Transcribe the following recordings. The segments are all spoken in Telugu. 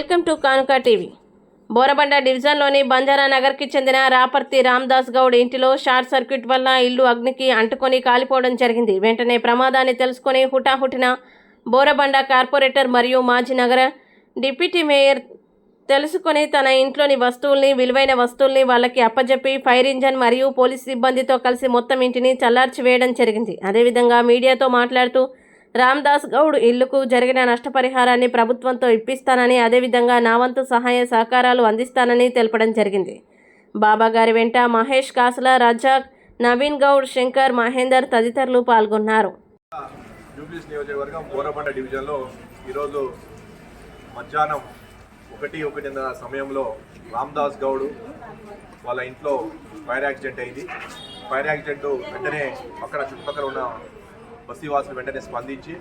Welcome to Kanuka TV. Borabanda డివిజన్లోని బంజారా నగర్కి చెందిన రాపర్తి రామ్దాస్ గౌడ్ ఇంటిలో షార్ట్ సర్క్యూట్ వల్ల ఇల్లు అగ్నికి అంటుకొని కాలిపోవడం జరిగింది. వెంటనే ప్రమాదాన్ని తెలుసుకొని హుటాహుటిన బోరబండ కార్పొరేటర్ మరియు మాజీ నగర డిప్యూటీ మేయర్ తెలుసుకొని తన ఇంట్లోని వస్తువుల్ని విలువైన వస్తువుల్ని వాళ్ళకి అప్పజెప్పి ఫైర్ ఇంజన్ మరియు పోలీస్ సిబ్బందితో కలిసి మొత్తం ఇంటిని చల్లార్చి వేయడం జరిగింది. అదేవిధంగా మీడియాతో మాట్లాడుతూ రామ్దాస్ గౌడ్ ఇల్లుకు జరిగిన నష్టపరిహారాన్ని ప్రభుత్వంతో ఇప్పిస్తానని అదేవిధంగా నా వంతు సహాయ సహకారాలు అందిస్తానని తెలపడం జరిగింది. బాబా గారి వెంట మహేష్ కాసుల రజాక్ నవీన్ గౌడ్ శంకర్ మహేందర్ తదితరులు పాల్గొన్నారు. జూబ్లీస్ నియోజకవర్గం బోరబండ డివిజన్లో ఈరోజు మధ్యాహ్నం ఒకటి ఒకటిన్నర సమయంలో రామ్దాస్ గౌడ్ వాళ్ళ ఇంట్లో ఫైర్ యాక్సిడెంట్ అయింది. ఫైర్ యాక్సిడెంట్ వెంటనే అక్కడ చుట్టుపక్కల ఉన్న బస్తీవాసులు వెంటనే స్పందించి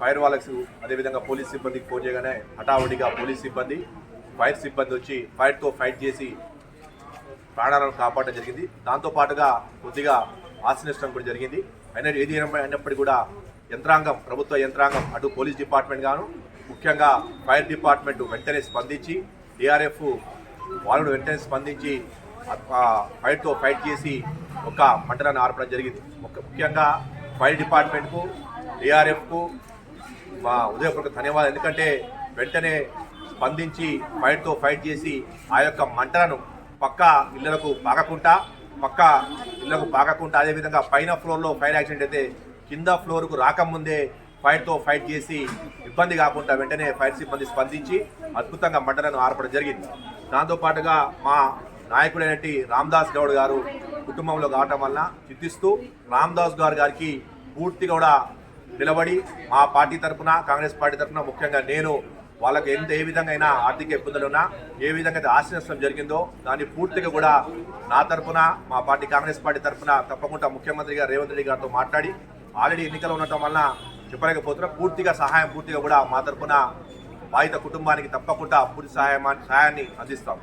ఫైర్ వాళ్ళకు అదేవిధంగా పోలీస్ సిబ్బందికి ఫోన్ చేయగానే హఠావుడిగా పోలీస్ సిబ్బంది ఫైర్ సిబ్బంది వచ్చి ఫైర్తో ఫైట్ చేసి ప్రాణాలను కాపాడడం జరిగింది. దాంతో పాటుగా కొద్దిగా ఆస్తి నష్టం కూడా జరిగింది. అయినా ఏది అయినప్పటికీ కూడా యంత్రాంగం ప్రభుత్వ యంత్రాంగం అటు పోలీస్ డిపార్ట్మెంట్ గాను ముఖ్యంగా ఫైర్ డిపార్ట్మెంట్ వెంటనే స్పందించి డిఆర్ఎఫ్ వాళ్ళు వెంటనే స్పందించి ఫైట్తో ఫైర్తో ఫైట్ చేసి ఒక మంటలను ఆర్పడం జరిగింది. ముఖ్యంగా ఫైర్ డిపార్ట్మెంట్కు డిఆర్ఎఫ్కు మా ఉదయపూర్వక ధన్యవాదాలు. ఎందుకంటే వెంటనే స్పందించి ఫైట్తో ఫైట్ చేసి ఆ యొక్క మంటలను పక్క ఇళ్ళకు పాకకుండా పక్క ఇళ్ళకు పాకకుండా అదేవిధంగా పైన ఫ్లోర్లో ఫైర్ యాక్సిడెంట్ అయితే కింద ఫ్లోర్కు రాకముందే ఫైర్తో ఫైట్ చేసి ఇబ్బంది కాకుండా వెంటనే ఫైర్ సిబ్బంది స్పందించి అద్భుతంగా మంటలను ఆర్పడం జరిగింది. దాంతోపాటుగా మా నాయకుడైనటి రామ్దాస్ గౌడ్ గారు కుటుంబంలో కావటం వలన చింతిస్తూ రామ్దాస్ గారు గారికి పూర్తిగా కూడా నిలబడి మా పార్టీ తరఫున కాంగ్రెస్ పార్టీ తరఫున ముఖ్యంగా నేను వాళ్ళకు ఎంత ఏ విధంగా అయినా ఆర్థిక ఇబ్బందులు ఉన్నా ఏ విధంగా అయితే ఆస్తి జరిగిందో దాన్ని పూర్తిగా కూడా నా తరఫున మా పార్టీ కాంగ్రెస్ పార్టీ తరఫున తప్పకుండా ముఖ్యమంత్రి గారు రేవంత్ రెడ్డి గారితో మాట్లాడి ఆల్రెడీ ఎన్నికలు ఉండటం వలన చెప్పలేకపోతున్నా పూర్తిగా సహాయం పూర్తిగా కూడా మా తరఫున బాధిత కుటుంబానికి తప్పకుండా పూర్తి సహాయం సహాయాన్ని అందిస్తాం.